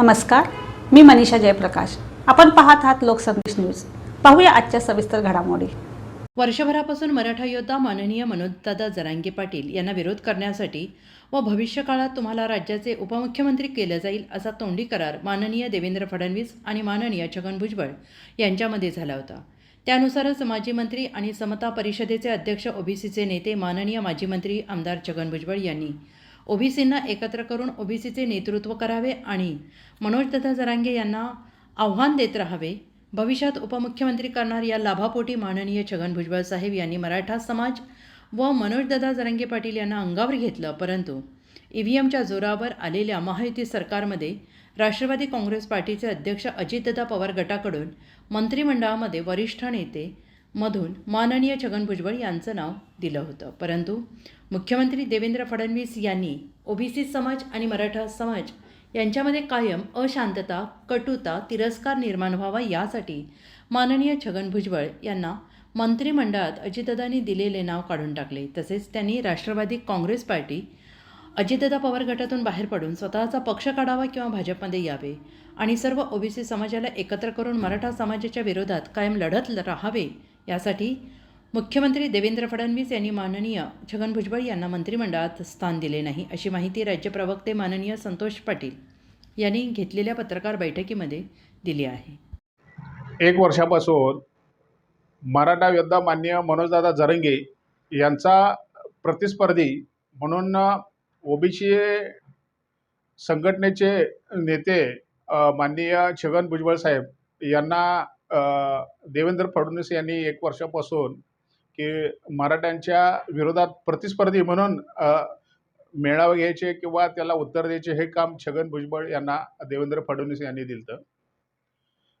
नमस्कार मी मनीषा जयप्रकाश. आपण पाहत आहात लोकसंदेश न्यूज. पाहूया आजच्या सविस्तर घडामोडी. वर्षभरापासून मराठा योद्धा माननीय मनोजदादा जरांगे पाटील यांना विरोध करण्यासाठी व भविष्यकाळात तुम्हाला राज्याचे उपमुख्यमंत्री केलं जाईल असा तोंडी करार माननीय देवेंद्र फडणवीस आणि माननीय छगन भुजबळ यांच्यामध्ये झाला होता. त्यानुसारच माजी मंत्री आणि समता परिषदेचे अध्यक्ष ओबीसीचे नेते माननीय माजी मंत्री आमदार छगन भुजबळ यांनी ओबीसींना एकत्र करून ओबीसीचे नेतृत्व करावे आणि मनोजदादा जरांगे यांना आव्हान देत राहावे. भविष्यात उपमुख्यमंत्री करणार या लाभापोटी माननीय छगन भुजबळ साहेब यांनी मराठा समाज व मनोजदादा जरांगे पाटील यांना अंगावर घेतलं परंतु ई व्ही एमच्या जोरावर आलेल्या महायुती सरकारमध्ये राष्ट्रवादी काँग्रेस पार्टीचे अध्यक्ष अजितदादा पवार गटाकडून मंत्रिमंडळामध्ये वरिष्ठ नेते मधून माननीय छगन भुजबळ यांचं नाव दिलं होतं. परंतु मुख्यमंत्री देवेंद्र फडणवीस यांनी ओबीसी समाज आणि मराठा समाज यांच्यामध्ये कायम अशांतता कटुता तिरस्कार निर्माण व्हावा यासाठी माननीय छगन भुजबळ यांना मंत्रिमंडळात अजितदादांनी दिलेले नाव काढून टाकले. तसेच त्यांनी राष्ट्रवादी काँग्रेस पार्टी अजितदादा पवार गटातून बाहेर पडून स्वतःचा पक्ष काढावा किंवा भाजपमध्ये यावे आणि सर्व ओबीसी समाजाला एकत्र करून मराठा समाजाच्या विरोधात कायम लढत राहावे यासाठी मुख्यमंत्री देवेंद्र फडणवीस यांनी माननीय छगन भुजबळ यांना मंत्रिमंडळात स्थान दिले नाही अशी माहिती राज्य प्रवक्ते माननीय संतोष पाटील यांनी घेतलेल्या पत्रकार बैठकीमध्ये दिली आहे. एक वर्षापासून मराठा योद्धा मान्य मनोजदादा जरंगे यांचा प्रतिस्पर्धी म्हणून ओबीसी संघटनेचे नेते माननीय छगन भुजबळ साहेब यांना देवेंद्र फडणवीस यांनी एक वर्षापासून की मराठ्यांच्या विरोधात प्रतिस्पर्धी म्हणून मेळावे घ्यायचे किंवा त्याला उत्तर द्यायचे हे काम छगन भुजबळ यांना देवेंद्र फडणवीस यांनी दिलं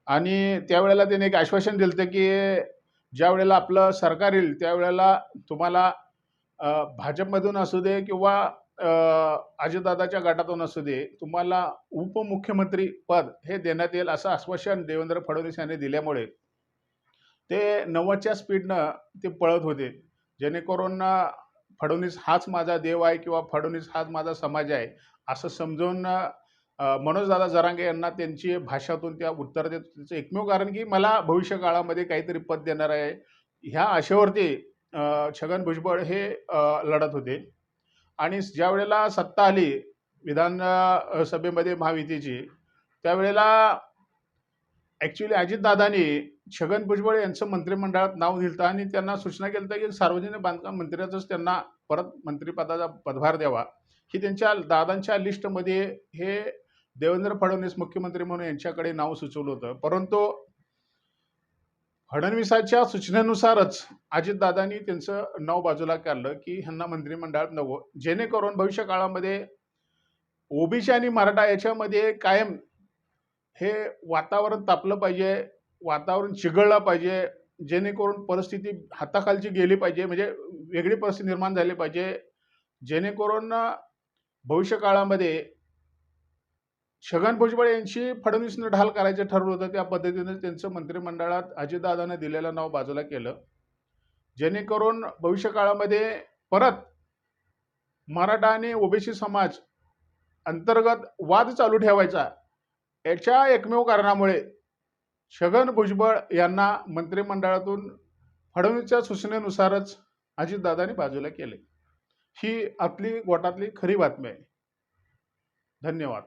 आणि त्यावेळेला त्यांनी एक आश्वासन दिलं की ज्या वेळेला आपलं सरकार येईल त्यावेळेला तुम्हाला भाजपमधून असू दे किंवा अजितदादाच्या गटातून असू दे तुम्हाला उपमुख्यमंत्री पद हे देण्यात येईल असं आश्वासन देवेंद्र फडणवीस यांनी दिल्यामुळे. ते नव्वदच्या स्पीडनं ते पळत होते. जेणेकरून फडणवीस हाच माझा देव आहे किंवा फडणवीस हाच माझा समाज आहे असं समजून मनोजदादा जरांगे यांना त्यांची भाषातून त्या उत्तर देत त्याचं एकमेव कारण की मला भविष्य काळामध्ये काहीतरी पद देणार आहे. ह्या आशेवरती छगन भुजबळ हे लढत होते. आणि ज्या वेळेला सत्ता आली विधानसभेमध्ये महायुतीची त्यावेळेला ॲक्च्युली अजितदादांनी छगन भुजबळ यांचं मंत्रिमंडळात नाव दिलं आणि त्यांना सूचना केली होतं की सार्वजनिक बांधकाम मंत्र्याचंच त्यांना परत मंत्रिपदाचा पदभार द्यावा. ही त्यांच्या दादांच्या लिस्टमध्ये हे देवेंद्र फडणवीस मुख्यमंत्री म्हणून यांच्याकडे नाव सुचवलं होतं. परंतु फडणवीसाच्या सूचनेनुसारच अजितदादांनी त्यांचं नाव बाजूला काढलं की ह्यांना मंत्रिमंडळात नवं जेणेकरून भविष्य काळामध्ये ओबीसी आणि मराठा याच्यामध्ये कायम हे वातावरण तापलं पाहिजे वातावरण चिघळलं पाहिजे जेणेकरून परिस्थिती हाताखालची गेली पाहिजे म्हणजे वेगळी परिस्थिती निर्माण झाली पाहिजे जेणेकरून भविष्य काळामध्ये छगन भुजबळ यांची फडणवीसनं ढाल करायचं ठरवलं होतं. त्या पद्धतीने त्यांचं मंत्रिमंडळात अजितदादानं दिलेलं नाव बाजूला केलं. जेणेकरून भविष्यकाळामध्ये परत मराठा आणि ओबीसी समाज अंतर्गत वाद चालू ठेवायचा याच्या एकमेव कारणामुळे छगन भुजबळ यांना मंत्रिमंडळातून फडणवीसच्या सूचनेनुसारच अजितदादांनी बाजूला केले. ही आपली गोटातली खरी बातमी आहे. धन्यवाद.